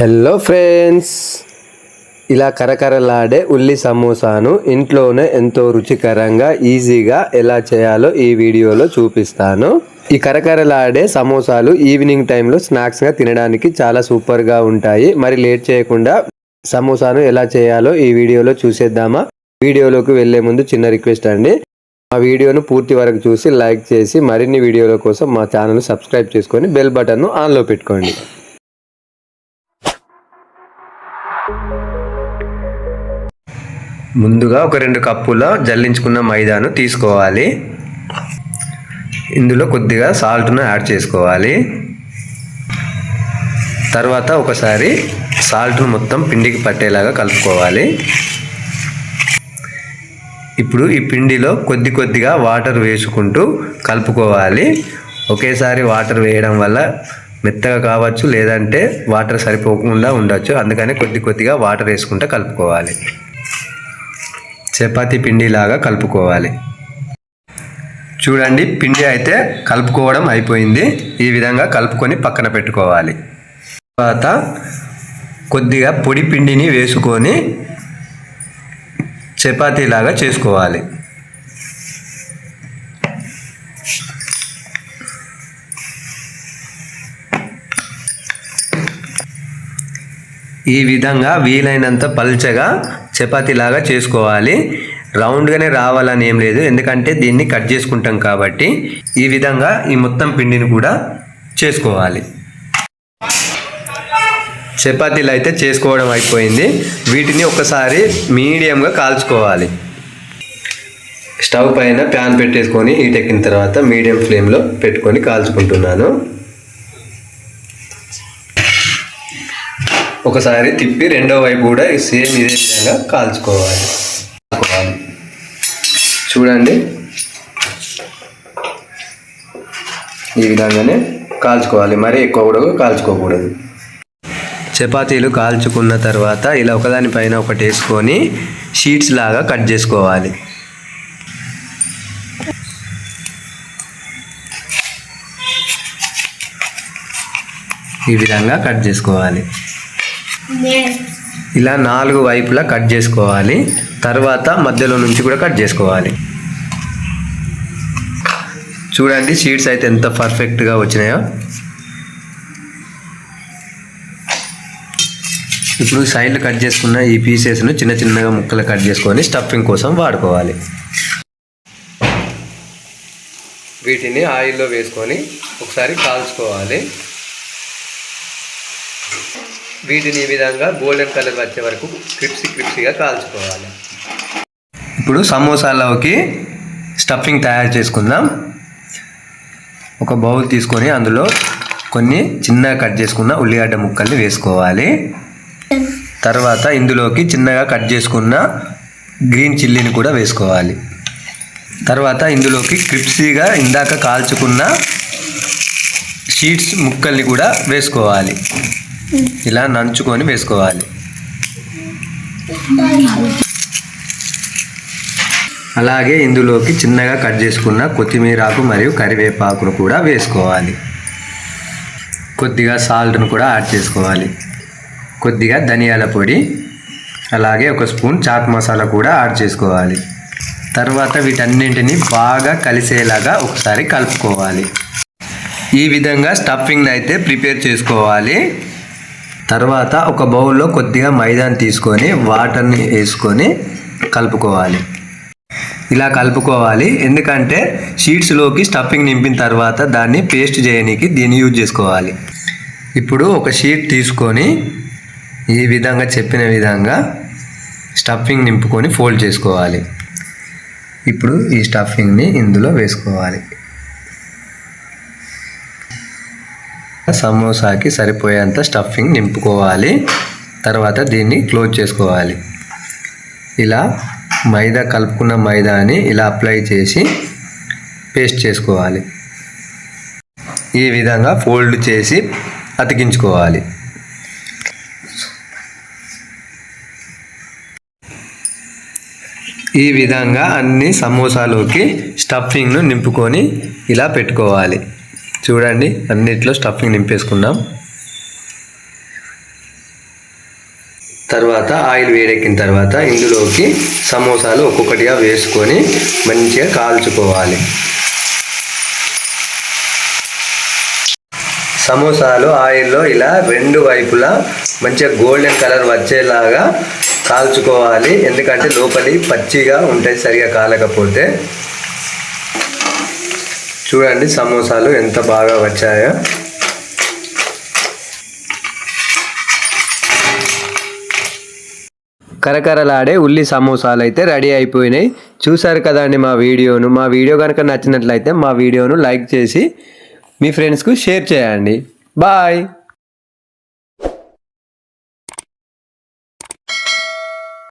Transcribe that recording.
Hello friends ఇలా కరకరలాడే ఉల్లి సమోసాను ఇంట్లోనే ఎంతో రుచికరంగా ఈజీగా ఎలా చేయాలో ఈ వీడియోలో చూపిస్తాను. ఈ కరకరలాడే సమోసాలు ఈవినింగ్ టైంలో స్నాక్స్గా తినడానికి చాలా సూపర్గా ఉంటాయి. మరి లేట్ చేయకుండా సమోసాను ఎలా చేయాలో ఈ వీడియోలో చూసేద్దామా? వీడియోలోకి వెళ్ళే ముందు చిన్న రిక్వెస్ట్ అండి. మా వీడియోను పూర్తి వరకు చూసి లైక్ చేసి మరిన్ని వీడియోల కోసం మా ఛానల్ సబ్స్క్రైబ్ చేసుకొని బెల్ బటన్ను ఆన్లో పెట్టుకోండి. ముందుగా ఒక రెండు కప్పుల జల్లించుకున్న మైదాను తీసుకోవాలి. ఇందులో కొద్దిగా సాల్ట్ను యాడ్ చేసుకోవాలి. తర్వాత ఒకసారి సాల్ట్ను మొత్తం పిండికి పట్టేలాగా కలుపుకోవాలి. ఇప్పుడు ఈ పిండిలో కొద్ది కొద్దిగా వాటర్ వేసుకుంటూ కలుపుకోవాలి. ఒకేసారి వాటర్ వేయడం వల్ల మెత్తగా కావచ్చు లేదంటే వాటర్ సరిపోకుండా ఉండొచ్చు. అందుకని కొద్ది కొద్దిగా వాటర్ వేసుకుంటూ కలుపుకోవాలి. చపాతి పిండిలాగా కలుపుకోవాలి. చూడండి పిండి అయితే కలుపుకోవడం అయిపోయింది. ఈ విధంగా కలుపుకొని పక్కన పెట్టుకోవాలి. తర్వాత కొద్దిగా పొడి పిండిని వేసుకొని చపాతీలాగా చేసుకోవాలి. ఈ విధంగా వీలైనంత పల్చగా చపాతీలాగా చేసుకోవాలి. రౌండ్గానే రావాలని ఏం లేదు. ఎందుకంటే దీన్ని కట్ చేసుకుంటాం కాబట్టి ఈ విధంగా ఈ మొత్తం పిండిని కూడా చేసుకోవాలి. చపాతీలు అయితే చేసుకోవడం అయిపోయింది. వీటిని ఒకసారి మీడియంగా కాల్చుకోవాలి. స్టవ్ పైన ప్యాన్ పెట్టేసుకొని హీట్ ఎక్కిన తర్వాత మీడియం ఫ్లేమ్లో పెట్టుకొని కాల్చుకుంటున్నాను. ఒకసారి తిప్పి రెండో వైపు కూడా సేమ్ ఇదే విధంగా కాల్చుకోవాలి. కాల్చుకోవాలి. చూడండి. ఈ విధంగానే కాల్చుకోవాలి. మరి ఎక్కువ కూడా కాల్చుకోకూడదు. చపాతీలు కాల్చుకున్న తర్వాత ఇలా ఒకదాని పైన ఒకటి వేసుకొని షీట్స్ లాగా కట్ చేసుకోవాలి. ఈ విధంగా కట్ చేసుకోవాలి. ఇలా నాలుగు వైపులా కట్ చేసుకోవాలి. తర్వాత మధ్యలో నుంచి కూడా కట్ చేసుకోవాలి. చూడండి షీట్స్ అయితే ఎంత పర్ఫెక్ట్గా వచ్చినాయో. ఇప్పుడు సైడ్లు కట్ చేసుకున్న ఈ పీసెస్ను చిన్న చిన్నగా ముక్కలు కట్ చేసుకొని స్టఫింగ్ కోసం వాడుకోవాలి. వీటిని ఆయిల్లో వేసుకొని ఒకసారి కాల్చుకోవాలి. వీటిని ఈ విధంగా గోల్డెన్ కలర్ వచ్చే వరకు క్రిప్సీ క్రిప్సీగా కాల్చుకోవాలి. ఇప్పుడు సమోసాలోకి స్టఫింగ్ తయారు చేసుకుందాం. ఒక బౌల్ తీసుకొని అందులో కొన్ని చిన్నగా కట్ చేసుకున్న ఉల్లిగడ్డ ముక్కల్ని వేసుకోవాలి. తర్వాత ఇందులోకి చిన్నగా కట్ చేసుకున్న గ్రీన్ చిల్లీని కూడా వేసుకోవాలి. తర్వాత ఇందులోకి క్రిప్సీగా ఇందాక కాల్చుకున్న షీట్స్ ముక్కల్ని కూడా వేసుకోవాలి. ఇలా నంచుకొని వేసుకోవాలి. అలాగే ఇందులోకి చిన్నగా కట్ చేసుకున్న కొత్తిమీరాకు మరియు కరివేపాకును కూడా వేసుకోవాలి. కొద్దిగా సాల్ట్ను కూడా యాడ్ చేసుకోవాలి. కొద్దిగా ధనియాల పొడి అలాగే ఒక స్పూన్ చాట్ మసాలా కూడా యాడ్ చేసుకోవాలి. తర్వాత వీటన్నింటిని బాగా కలిసేలాగా ఒకసారి కలుపుకోవాలి. ఈ విధంగా స్టఫింగ్ అయితే ప్రిపేర్ చేసుకోవాలి. తర్వాత ఒక బౌల్లో కొద్దిగా మైదాని తీసుకొని వాటర్ని వేసుకొని కలుపుకోవాలి. ఇలా కలుపుకోవాలి. ఎందుకంటే షీట్స్లోకి స్టఫింగ్ నింపిన తర్వాత దాన్ని పేస్ట్ చేయడానికి దీన్ని యూజ్ చేసుకోవాలి. ఇప్పుడు ఒక షీట్ తీసుకొని ఈ విధంగా చెప్పిన విధంగా స్టఫింగ్ నింపుకొని ఫోల్డ్ చేసుకోవాలి. ఇప్పుడు ఈ స్టఫింగ్ని ఇందులో వేసుకోవాలి. సమోసాకి సరిపోయేంత స్టఫింగ్ నింపుకోవాలి. తర్వాత దీన్ని క్లోజ్ చేసుకోవాలి. ఇలా మైదా కలుపుకున్న మైదాని ఇలా అప్లై చేసి పేస్ట్ చేసుకోవాలి. ఈ విధంగా ఫోల్డ్ చేసి అతికించుకోవాలి. ఈ విధంగా అన్ని సమోసాలోకి స్టఫింగ్ను నింపుకొని ఇలా పెట్టుకోవాలి. చూడండి అన్నిట్లో స్టఫింగ్ నింపేసుకుందాం. తర్వాత ఆయిల్ వేడెక్కిన తర్వాత ఇందులోకి సమోసాలు ఒక్కొక్కటిగా వేసుకొని మంచిగా కాల్చుకోవాలి. సమోసాలు ఆయిల్లో ఇలా రెండు వైపులా మంచిగా గోల్డెన్ కలర్ వచ్చేలాగా కాల్చుకోవాలి. ఎందుకంటే లోపలి పచ్చిగా ఉంటాయి సరిగా కాలకపోతే. చూడండి సమోసాలు ఎంత బాగా వచ్చాయో. కరకరలాడే ఉల్లి సమోసాలు అయితే రెడీ అయిపోయినాయి. చూసారు కదండి మా వీడియోను. మా వీడియో కనుక నచ్చినట్లయితే మా వీడియోను లైక్ చేసి మీ ఫ్రెండ్స్కు షేర్ చేయండి. బాయ్.